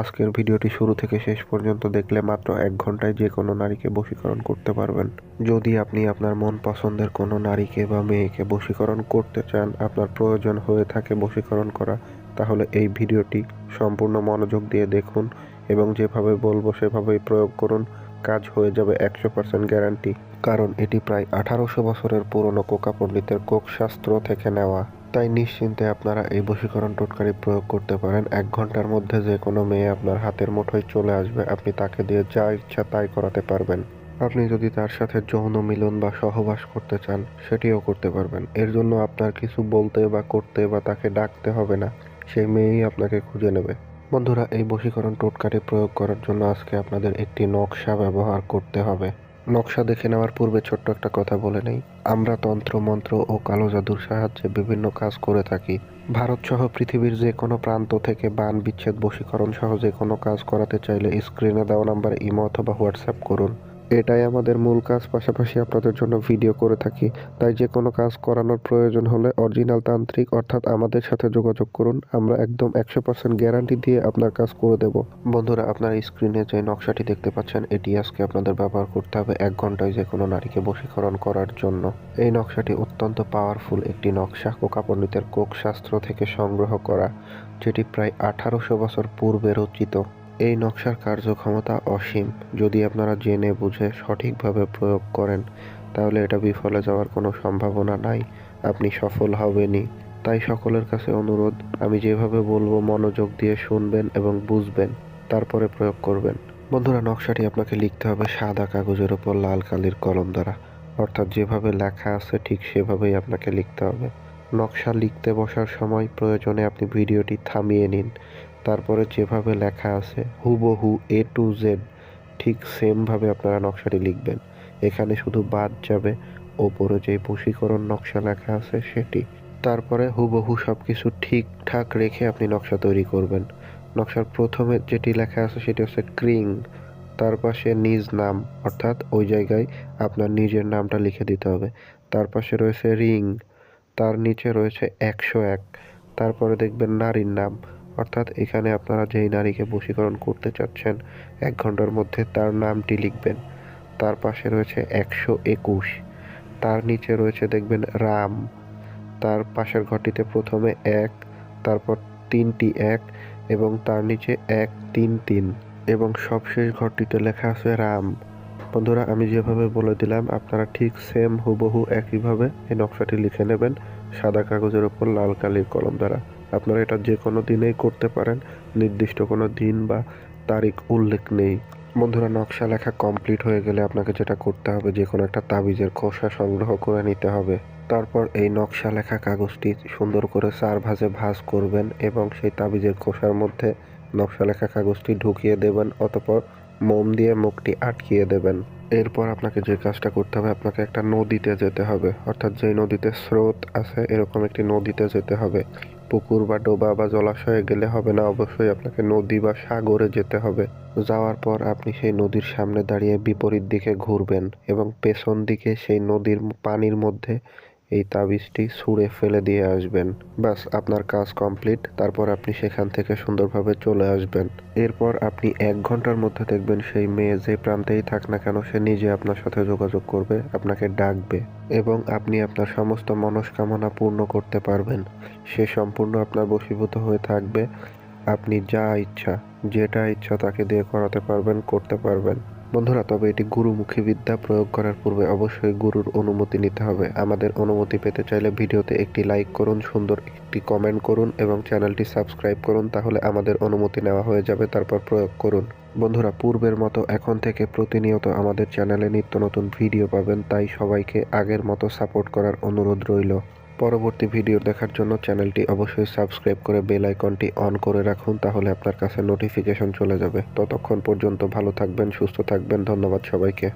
আজকের ভিডিওটি শুরু থেকে শেষ পর্যন্ত দেখলে মাত্র এক ঘন্টায় যে কোনো নারীকে বশীকরণ করতে পারবেন। যদি আপনি আপনার মন পছন্দের কোনো নারীকে বা মেয়েকে বশীকরণ করতে চান, আপনার প্রয়োজন হয়ে থাকে বশীকরণ করা, তাহলে এই ভিডিওটি সম্পূর্ণ মনোযোগ দিয়ে দেখুন এবং যেভাবে বলব সেভাবেই প্রয়োগ করুন। কাজ হয়ে যাবে একশো পার্সেন্ট গ্যারান্টি। কারণ এটি প্রায় আঠারোশো বছরের পুরনো কোকা পণ্ডিতের কোক শাস্ত্র থেকে নেওয়া। তাই নিশ্চিন্তে আপনারা এই বশীকরণ টোটকারি প্রয়োগ করতে পারেন। এক ঘণ্টার মধ্যে যে কোনো মেয়ে আপনার হাতের মুঠোয় চলে আসবে। আপনি তাকে দিয়ে যা ইচ্ছা তাই করাতে পারবেন। আপনি যদি তার সাথে যৌন মিলন বা সহবাস করতে চান, সেটিও করতে পারবেন। এর জন্য আপনার কিছু বলতে বা করতে বা তাকে ডাকতে হবে না। সেই মেয়েই আপনাকে খুঁজে নেবে। বন্ধুরা, এই বশীকরণ টোটকারি প্রয়োগ করার জন্য আজকে আপনাদের একটি নকশা ব্যবহার করতে হবে। নকশা দেখে নেওয়ার পূর্বে ছোট্ট একটা কথা বলে নেই। আমরা তন্ত্র, মন্ত্র ও কালো জাদুর সাহায্যে বিভিন্ন কাজ করে থাকি। ভারত সহ পৃথিবীর যে কোনো প্রান্ত থেকে বান, বিচ্ছেদ, বশীকরণ সহ যে কোনো কাজ করাতে চাইলে স্ক্রিনে দেওয়া নাম্বার ইমো অথবা হোয়াটসঅ্যাপ করুন। এটাই আমাদের মূল কাজ, পাশাপাশি আপনাদের জন্য ভিডিও করে থাকি। তাই যে কোনো কাজ করানোর প্রয়োজন হলে অরিজিনাল তান্ত্রিক অর্থাৎ আমাদের সাথে যোগাযোগ করুন। আমরা একদম একশো পার্সেন্ট গ্যারান্টি দিয়ে আপনার কাজ করে দেব। বন্ধুরা, আপনার স্ক্রিনে যে নকশাটি দেখতে পাচ্ছেন, এটি আজকে আপনাদের ব্যবহার করতে হবে এক ঘন্টায় যে কোনো নারীকে বশীকরণ করার জন্য। এই নকশাটি অত্যন্ত পাওয়ারফুল একটি নকশা কোকা পণ্ডিতের কোক শাস্ত্র থেকে সংগ্রহ করা, যেটি প্রায় আঠারোশো বছর পূর্বে রচিত। এই নকশার কার্যক্ষমতা অসীম। যদি আপনারা জেনে বুঝে সঠিকভাবে প্রয়োগ করেন, তাহলে এটা বিফলে যাওয়ার কোনো সম্ভাবনা নাই। আপনি সফল হবেনই। তাই সকলের কাছে অনুরোধ, আমি যেভাবে বলব মনোযোগ দিয়ে শুনবেন এবং বুঝবেন, তারপরে প্রয়োগ করবেন। বন্ধুরা, নকশাটি আপনাকে লিখতে হবে সাদা কাগজের ওপর লাল কালির কলম দ্বারা। অর্থাৎ যেভাবে লেখা আছে, ঠিক সেভাবেই আপনাকে লিখতে হবে। নকশা লিখতে বসার সময় প্রয়োজনে আপনি ভিডিওটি থামিয়ে নিন। তারপরে যেভাবে লেখা আছে, হুবহু এ টু জেড ঠিক সেমভাবে আপনারা নকশাটি লিখবেন। এখানে শুধু বাদ যাবে, ওপরে যে বশীকরণ নকশা লেখা আছে সেটি। তারপরে হুবহু সব কিছু ঠিকঠাক রেখে আপনি নকশা তৈরি করবেন। নকশার প্রথমে যেটি লেখা আছে সেটি হচ্ছে ক্রিং তার পাশে নিজ নাম, অর্থাৎ ওই জায়গায় আপনার নিজের নামটা লিখে দিতে হবে। তার পাশে রয়েছে রিং তার নিচে রয়েছে একশো এক, তারপরে দেখবেন নারীর নাম। অর্থাৎ এখানে আপনারা যেই নারীকে বশীকরণ করতে চাচ্ছেন, এক ঘণ্টার মধ্যে তার নামটি লিখবেন। তার পাশে রয়েছে একশো একুশ। তার নিচে রয়েছে দেখবেন রাম। তার পাশের ঘরটিতে প্রথমে এক, তারপর তিনটি এক এবং তার নিচে এক তিন তিন এবং সবশেষ ঘরটিতে লেখা আছে রাম। বন্ধুরা, আমি যেভাবে বলে দিলাম, আপনারা ঠিক সেম হুবহু একইভাবে এই নকশাটি লিখে নেবেন সাদা কাগজের উপর লাল কালির কলম দ্বারা। আপনারা এটা যে কোনো দিনেই করতে পারেন, নির্দিষ্ট কোনো দিন বা তারিখ উল্লেখ নেই। বন্ধুরা, নকশা লেখা কমপ্লিট হয়ে গেলে আপনাকে যেটা করতে হবে যে কোনো একটা তাবিজের খোসা সংগ্রহ করে নিতে হবে। তারপর এই নকশা লেখা কাগজটি সুন্দর করে চার ভাঁজে ভাঁজ করবেন এবং সেই তাবিজের খোসার মধ্যে নকশা লেখা কাগজটি ঢুকিয়ে দেবেন, অতপর মোম দিয়ে মুখটি আটকিয়ে দেবেন। এরপর আপনাকে যে কাজটা করতে হবে, আপনাকে একটা নদীতে যেতে হবে। অর্থাৎ যেই নদীতে স্রোত আছে, এরকম একটি নদীতে যেতে হবে। পুকুর বা ডোবা বা জলাশয়ে গেলে হবে না, অবশ্যই আপনাকে নদী বা সাগরে যেতে হবে। যাওয়ার পর আপনি সেই নদীর সামনে দাঁড়িয়ে বিপরীত দিকে ঘুরবেন এবং পেছন দিকে সেই নদীর পানির মধ্যে এই তাবিজটি ছুঁড়ে ফেলে দিয়ে আসবেন। ব্যাস, আপনার কাজ কমপ্লিট। তারপর আপনি সেখান থেকে সুন্দরভাবে চলে আসবেন। এরপর আপনি এক ঘণ্টার মধ্যে দেখবেন সেই মেয়ে যে প্রান্তেই থাক না কেন, সে নিজে আপনার সাথে যোগাযোগ করবে, আপনাকে ডাকবে এবং আপনি আপনার সমস্ত মনস্কামনা পূর্ণ করতে পারবেন। সে সম্পূর্ণ আপনার বশীভূত হয়ে থাকবে। আপনি যা ইচ্ছা, যেটা ইচ্ছা তাকে দিয়ে করাতে পারবেন, করতে পারবেন। বন্ধুরা, তবে এটি গুরুমুখী বিদ্যা প্রয়োগ করার পূর্বে অবশ্যই গুরুর অনুমতি নিতে হবে। আমাদের অনুমতি পেতে চাইলে ভিডিওতে একটি লাইক করুন, সুন্দর একটি কমেন্ট করুন এবং চ্যানেলটি সাবস্ক্রাইব করুন, তাহলে আমাদের অনুমতি নেওয়া হয়ে যাবে, তারপর প্রয়োগ করুন। বন্ধুরা, পূর্বের মতো এখন থেকে প্রতিনিয়ত আমাদের চ্যানেলে নিত্য নতুন ভিডিও পাবেন, তাই সবাইকে আগের মতো সাপোর্ট করার অনুরোধ রইল। পরবর্তী ভিডিও দেখার জন্য চ্যানেলটি অবশ্যই সাবস্ক্রাইব করে বেল আইকনটি অন করে রাখুন, তাহলে আপনার কাছে নোটিফিকেশন চলে যাবে। ততক্ষণ পর্যন্ত ভালো থাকবেন, সুস্থ থাকবেন, ধন্যবাদ সবাইকে।